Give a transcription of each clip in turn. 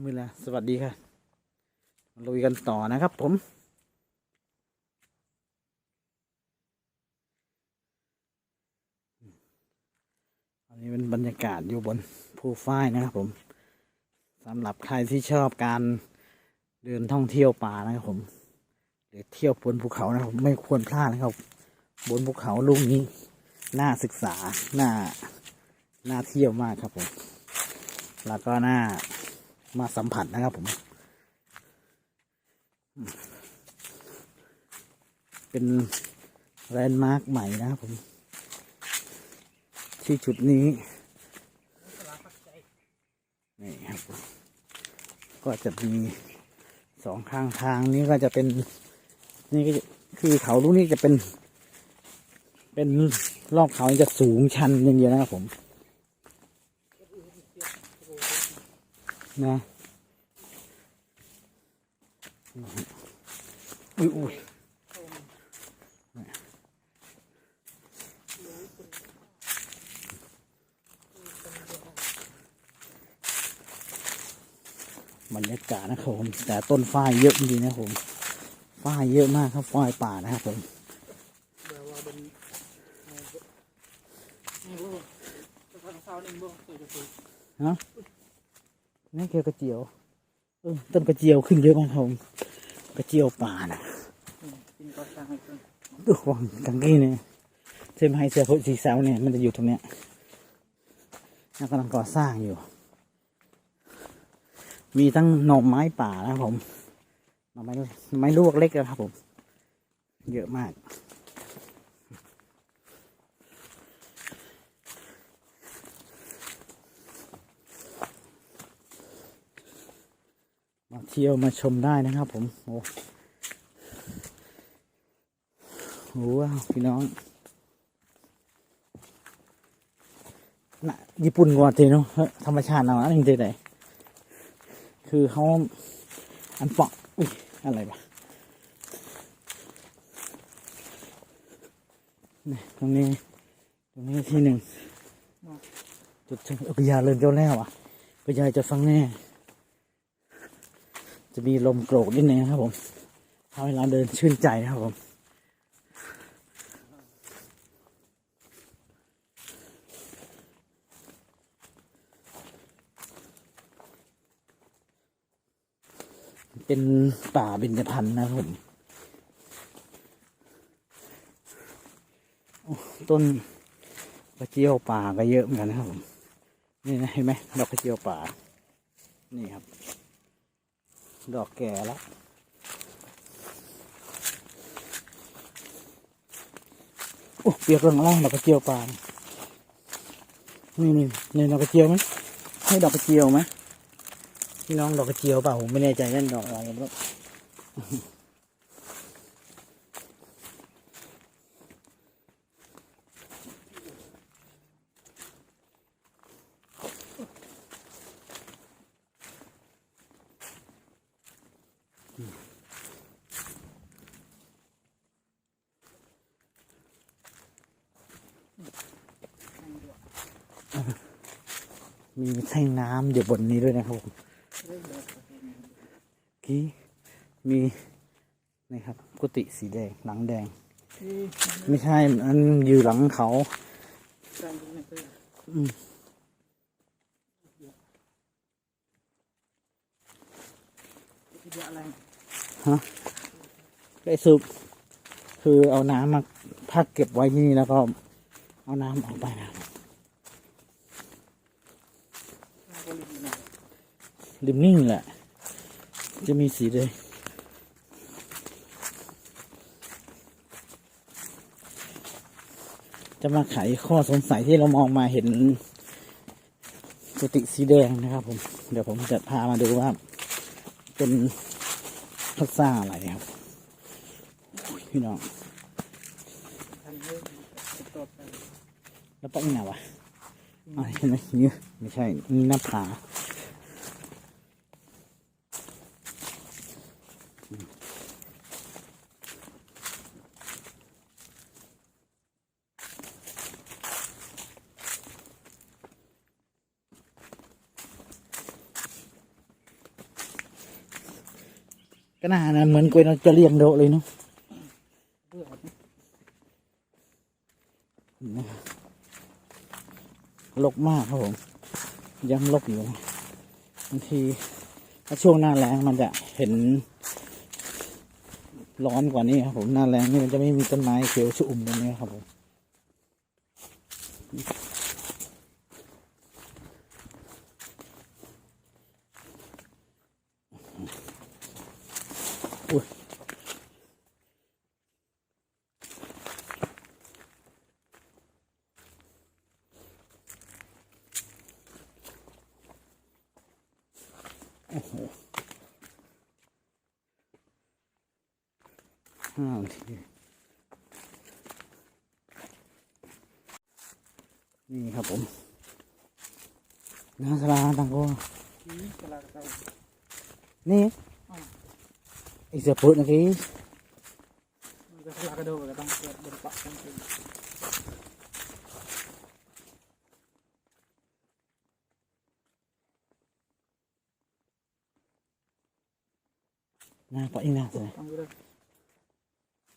มือละสวัสดีค่ะลุยกันต่อนะครับผมอันนี้เป็นบรรยากาศอยู่บนภูฝ้ายนะครับผมสำหรับใครที่ชอบการเดินท่องเที่ยวป่านะครับผมหรือเที่ยวบนภูเขานะครับไม่ควรพลาดนะครับ บนภูเขาลูกนี้น่าศึกษาน่าน่าเที่ยวมากครับผมแล้วก็น่า มาสัมผัสนะครับผม เป็นแลนด์มาร์คใหม่นะครับผม ที่จุดนี้นี่ครับก็จะมีสองข้างทางนี้ก็จะเป็น นี่ก็คือเขาลูกนี้จะเป็น เป็นรอบเขาจะสูงชันอย่างเดียวนะครับผม นะอุ้ยอุ้ยบรรยากาศนะครับผมแต่ต้นฝ้ายเยอะจริงๆนะผมฝ้ายเยอะมากครับฝ้ายป่านะครับผมแบบว่าเป็ นนี่บ่ทางเสานี่บ่เคยจะเคยนี่คือกระเจียวเออต้นกระเจียวขึ้นเยอะมากครับผมกระเจียวป่านะกินก็สร้างให้เพิ่นดูวังกังกี้เนี่ยเส้นไฮเสือพุสีเสาเนี่ยมันจะอยู่ตรงเนี้ยแล้วกำลังก่อสร้างอยู่ มีทั้งหน่อไม้ป่านะครับผมหน่อไม้ไม้ลวกเล็กนะครับผม เยอะมาก มาเที่ยวมาชมได้นะครับผม โอ้โหว้าวพี่น้องน่ะญี่ปุ่นกว่าเทเนาะเฮ้ยธรรมชาติเอาอันนี้เทไหนคือเขาอันเปาะอุ้ยอะไรวะนี่ตรงนี้ ตรงนี้ที่หนึ่งจุดชมเออกระยาเรินเจ้าแล้วอะกระยาจะฟังแน่ จะมีลมโกรกนิดนึงนะครับผมทำให้เราเดินชื่นใจนะครับผมเป็นป่าเบญจพรรณนะครับผม ต้นกระเจียวป่าก็เยอะเหมือนกันนะครับผม นี่นะเห็นไหมดอกกระเจียวป่า นี่ครับ ดอกแก่แล้วโอ้เปียกเรื่องร่างดอกกระเจียวปานี่นี่นี่ดอกกระเจียวไหมใช่ดอกกระเจียวไหมพี่น้องดอกกระเจียวเปล่าผมไม่แน่ใจนั่นดอกอะไรไม่รู้ มีแท่งน้ำอยู่บนนี้ด้วยนะครับผมกี้มีนี่ครับกุฏิสีแดงหลังแดง ไม่ใช่อันอยู่หลังเขาอืมที่จะไรได้สูบคือเอาน้ำมาพักเก็บไว้ที่นี่แล้วก็เอาน้ำออกไปนะครับ ก็ลิมนะ ริมนิ่งแหละ จะมีสีเลยจะมาไขข้อสงสัยที่เรามองมาเห็นกุฏิสีแดงนะครับผมเดี๋ยวผมจะพามาดูว่า เป็นพัสร้าอะไรครับพี่น้องแล้วปะนี่ไหนวะอ่าเห็นไหมนี่ไม่ใช่นี่หน้าผา ก็น่านะเหมือนกล้วยเราจะเรียงโดเลยเนาะลกมากครับผมยังลกอยู่บางทีถ้าช่วงหน้าแรงมันจะเห็น ร้อนกว่านี้ครับผมหน้าแรงนี่มันจะไม่มีต้นไม้เขียวชุ่มตรงนี้ครับผมอุ๊ยห้านาทีนี่ครับผมนาสลาตังโกที่ตลาดเรานี่อ่าอีกเสือปุ๊ดนะกี้มันก็ตลาดกระโดดก็ต้องเกิดบนปะกันเป็นนาปะอีนาสิต้องดูเลยไอ้ไปอุ้ยปะยองมีแต่หินแค่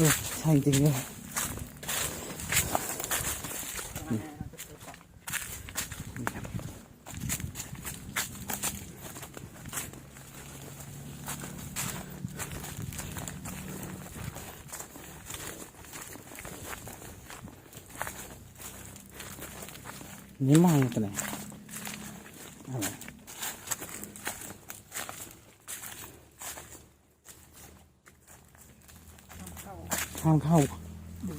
ด้วยตลาดแม่นะก็เกิดปะ นี่มองไปไหนอะไร เข้าห้ามเข้าดู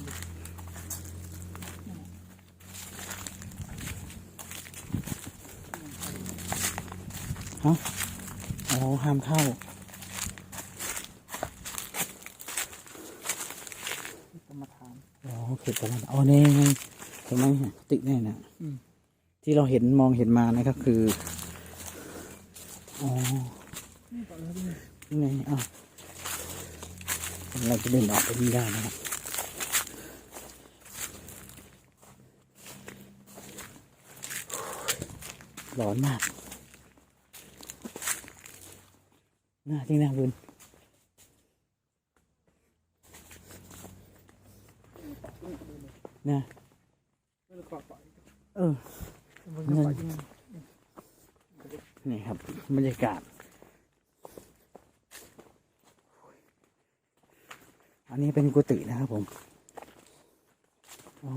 อ๋อห้ามเข้ากรรมฐานอ๋อเข็ดกันอ๋อนี่ไงตรงนั้นไงติแน่น่ะอืมที่เราเห็นมองเห็นมานะก็คืออ๋อนี่ก่อนเลยนี่นี่ไงอ้าว เราจะเดินออกไปนี่ได้นะครับร้อนมากหน้าที่หน้าบุญนะเออมันนี่ครับบรรยากาศ อันนี้เป็นกุฏินะครับผมอ๋อ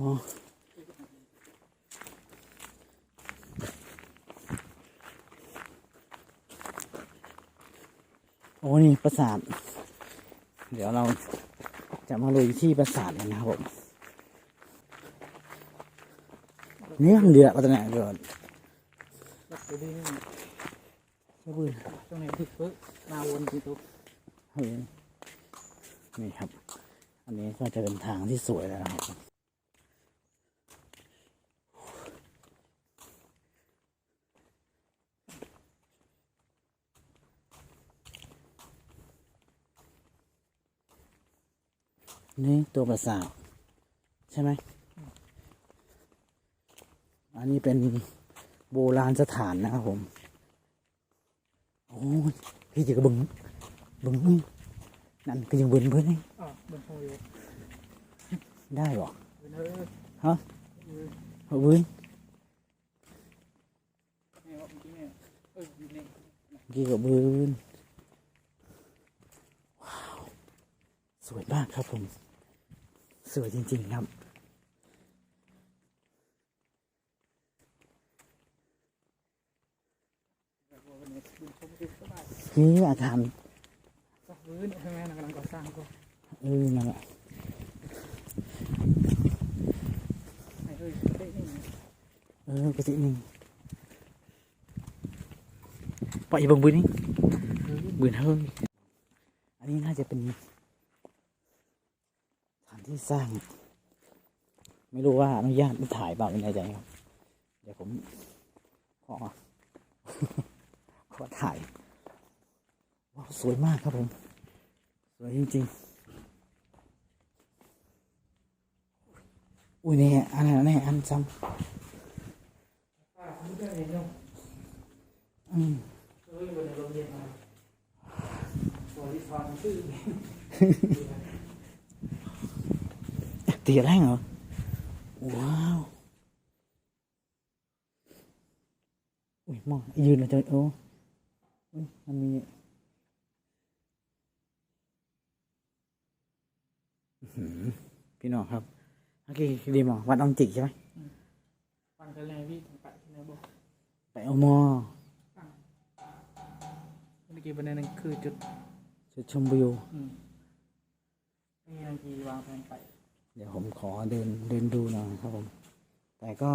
โอ้นี่ปราสาท เดี๋ยวเราจะมาลุยที่ปราสาทกันนะครับผมเนี่ยมันเดือดมาตรงไหนเกิดรับไปดีนี่ไม่ปืนตรงไหนที่ฝึกนาวนที่ตุ๊กเฮ้ยนี่ครับ อันนี้ก็จะเป็นทางที่สวยแล้วนะครับนี่ตัวปราสาทใช่ไหม อันนี้เป็นโบราณสถานนะครับผม โอ้ยพี่จะกระบึงบึงนั่นก็ยังเบิ้นเบิ้นนี่อะบนโฮอยู่ ได้หรอเป็นเออฮะเออเอาเบิ้นเนี่ยว่าจริงเนี่ยเอออยู่นี่กี่กับเบิ้นว้าว สวยมากครับผม สวยจริง ๆ ครับแบบว่าวันนี้บุญชมคือสบายนี่อาคารก็ฟื้นใช่ไหมกำลังก่อสร้างก็เออนั่นแหละไอ้ เออกระสิหนึ่งปล่อยบังบืนนี่บืนเฮ้ยอันนี้น่าจะเป็นสถานที่สร้าง ไม่รู้ว่าอนุญาตไม่ถ่ายเปล่าไม่แน่ใจครับ เดี๋ยวผมขอขอถ่ายว้าวสวยมากครับผม สวยจริง ๆ อุ้ยนี่อันนี้นนี่อันซ้อ่าผมจะเห็นอยู่ำอืมเฮ้ยบนในโรงเรียนมาสวยที่ฟังชื่อตีแรงเหรอ ว้าวอุ้ยมองยืนแล้วจะโอ้อุ้ยมันมีอื้อหือพี่น้องครับ เมื่อกี้ดีมองวัดอองจิกใช่ไหมฟังกันเลยพี่ถึงไปที่ไหนบอกไปเอามอเมื่อกี้ประเด็นนึงคือจุดจุดชมวิวอืมนี่บางทีวางแผนไป เดี๋ยวผมขอเดินเดินดูหน่อยครับผม แต่ก็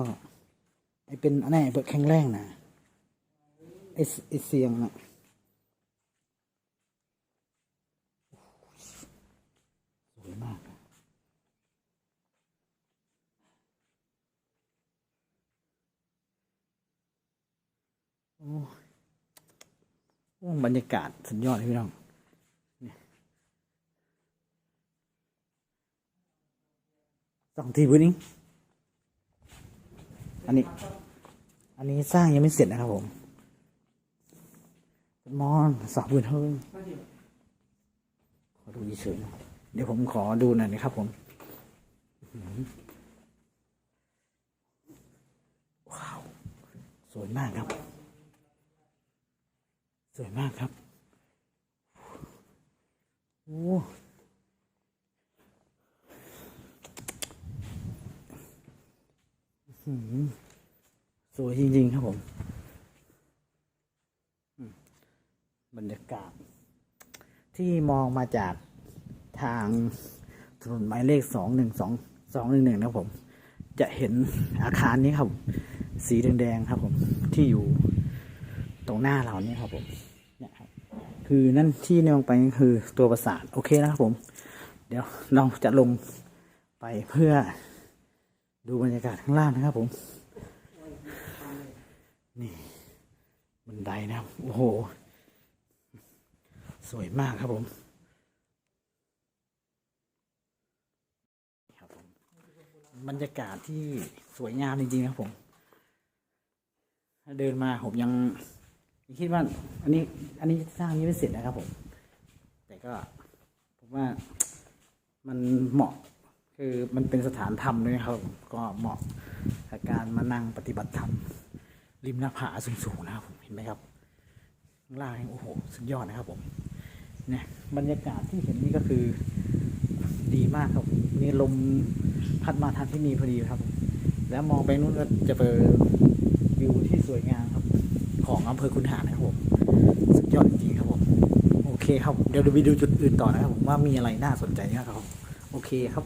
ไอเป็นอันไหนเปิดแข็งแรงนะไอเสไอเสียงนะสวยมากอะ โอ้บรรยากาศสุดยอดเลยพี่น้องสองทีพื้นนี้ อันนี้ อันนี้สร้างยังไม่เสร็จนะครับผมมอนสองพื้นเฮ้ยก็ที่ขอดูเฉยหน่อยเดี๋ยวผมขอดูหน่อยนะครับผมว้าว สวยมากครับ สวยมากครับโอ้อื้อหือสวยจริง ๆ ครับผมอืมบรรยากาศ ที่มองมาจากทางถนนหมายเลขสองหนึ่งสองสองหนึ่งหนึ่งนะครับผม จะเห็นอาคารนี้ครับ สีแดง ๆ ครับผม ที่อยู่ ตรงหน้าเราเนี่ยครับผมเนี่ยครับคือนั่นที่มองไปคือตัวปราสาทโอเคนะครับผม เดี๋ยวเราจะลงไปเพื่อดูบรรยากาศข้างล่างนะครับผมนี่บันไดนะครับโอ้โห สวยมากครับผมครับผมบรรยากาศที่สวยงามจริงๆครับผม เดินมาผมยัง คิดว่า อันนี้ อันนี้สร้างยังไม่เสร็จนะครับผม แต่ก็ผมว่ามันเหมาะคือมันเป็นสถานธรรมด้วยครับ ก็เหมาะกับการมานั่งปฏิบัติธรรมริมหน้าผาสูงๆนะครับผมเห็นไหมครับข้างล่างนี่โอ้โหสุดยอดนะครับผมเนี่ยบรรยากาศที่เห็นนี่ก็คือดีมากครับนี่ลมพัดมาทางที่นี่พอดีครับ แล้วมองไปนู้นก็จะเจอวิวที่สวยงาม ของอำเภอคุนหารนะครับผมสุดยอดจริงๆครับผมโอเคครับเดี๋ยวเราไปดูจุดอื่นต่อนะครับผมว่ามีอะไรน่าสนใจนะครับโอเคครับ